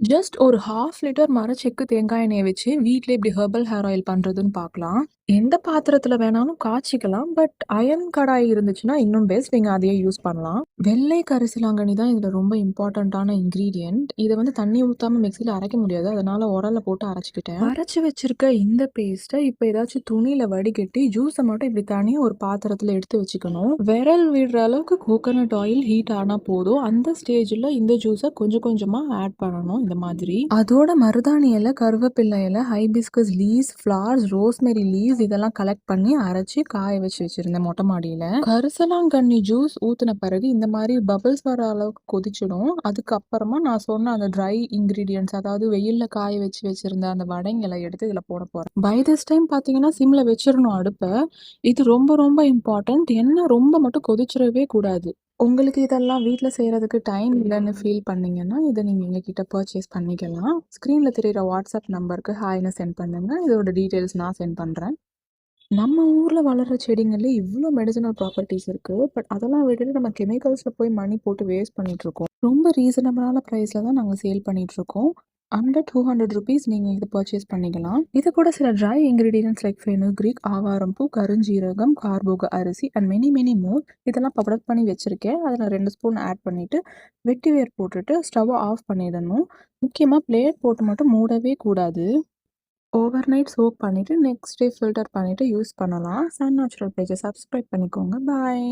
Just ஒரு half litre மரச்செக்கு தேங்காய் எண்ணெய வச்சு வீட்ல எப்படி ஹெர்பல் ஹேர் ஆயில் பண்றதுன்னு பார்க்கலாம். எந்த பாத்திரத்துல வேணாலும் காய்ச்சிக்கலாம். பட் அயர்ன் கடாய் இருந்துச்சுன்னா இன்னும் பெஸ்ட். நீங்க அதையே யூஸ் பண்ணலாம். வெள்ளை கரிசலாங்கண்ணி தான் இதுல ரொம்ப இம்பார்ட்டன்ட்டான இன்கிரீடியன்ட். இத வந்து தண்ணி ஊத்தாம மிக்ஸில அரைக்க முடியாது. அதனால உரல்ல போட்டு அரைச்சுக்கிட்டேன். அரைச்சு வச்சிருக்க இந்த பேஸ்ட்ட இப்ப ஏதாச்சும் துணியில வடிகட்டி ஜூஸ மட்டும் இப்படி தனியா ஒரு பாத்திரத்துல எடுத்து வச்சுக்கணும். விரல் விடுற அளவுக்கு கோகனட் ஆயில் ஹீட் ஆனா போதும். அந்த ஸ்டேஜ்ல இந்த ஜூஸ கொஞ்சம் கொஞ்சமா ஆட் பண்ணணும் இந்த மாதிரி. அதோட மருதாணி இலை, கருவேப்பிலை இலை, hibiscus leaves, flowers, rosemary leaves இதெல்லாம் கலெக்ட் பண்ணி அரைச்சி காய வச்சு வச்சிருந்தேன் மொட்டை மாடியில. கரிசலாங்கண்ணி ஜூஸ் ஊத்தின பிறகு இந்த மாதிரி பபிள்ஸ் வர அளவுக்கு கொதிச்சிடும். அதுக்கப்புறமா நான் சொன்ன அந்த ட்ரை இன்கிரீடியன்ஸ் அதாவது வெயில்ல காய வச்சு வச்சிருந்த அந்த வடைங்களை எடுத்து இதுல போட போறேன். பை திஸ் டைம் பாத்தீங்கன்னா சிம்ல வச்சிடணும் அடுப்ப. இது ரொம்ப ரொம்ப இம்பார்ட்டன்ட். என்ன ரொம்ப மட்டும் கொதிச்சிடவே கூடாது. உங்களுக்கு இதெல்லாம் வீட்ல செய்றதுக்கு டைம் இல்லன்னு ஃபீல் பண்ணீங்கன்னா, இத நீங்க எங்ககிட்ட பர்ச்சேஸ் பண்ணிக்கலாம். ஸ்க்ரீன்ல தெரியிற வாட்ஸ்அப் நம்பருக்கு ஹாய்ன்னு சென்ட் பண்ணுங்க. இதோட டீட்டெயில்ஸ் நான் சென்ட் பண்றேன். நம்ம ஊர்ல வளர்ற செடிங்கள்ல இவ்ளோ மெடிசினல் ப்ராப்பர்ட்டீஸ் இருக்கு. பட் அதெல்லாம் விட்டுட்டு நம்ம கெமிக்கல்ஸ்ல போய் மணி போட்டு வேஸ்ட் பண்ணிகிட்ருக்கோம் ரொம்ப ரீசனபிளான பிரைஸ்ல தான் நாங்க sale under two hundred rupees நீங்கள் இது பர்ச்சேஸ் பண்ணிக்கலாம். இது கூட சில ட்ரை இன்கிரீடியன்ட்ஸ் லைக் ஃபெனுக்ரீக், ஆவாரம் பூ, கருஞ்சீரகம், கார்போக அரிசி அண்ட் மெனி மெனி மோர் இதெல்லாம் பவுடர் பண்ணி வச்சுருக்கேன் அதில் ரெண்டு ஸ்பூன் ஆட் பண்ணிவிட்டு வெட்டி வேர் போட்டுட்டு ஸ்டவ்வை ஆஃப் பண்ணிடணும். முக்கியமாக பிளேட் போட்டு மட்டும் மூடவே கூடாது. ஓவர் நைட் சோக் பண்ணிவிட்டு நெக்ஸ்ட் டே ஃபில்டர் பண்ணிவிட்டு யூஸ் பண்ணலாம். சன் நேச்சுரல் பேஜை சப்ஸ்கிரைப் பண்ணிக்கோங்க. பாய்.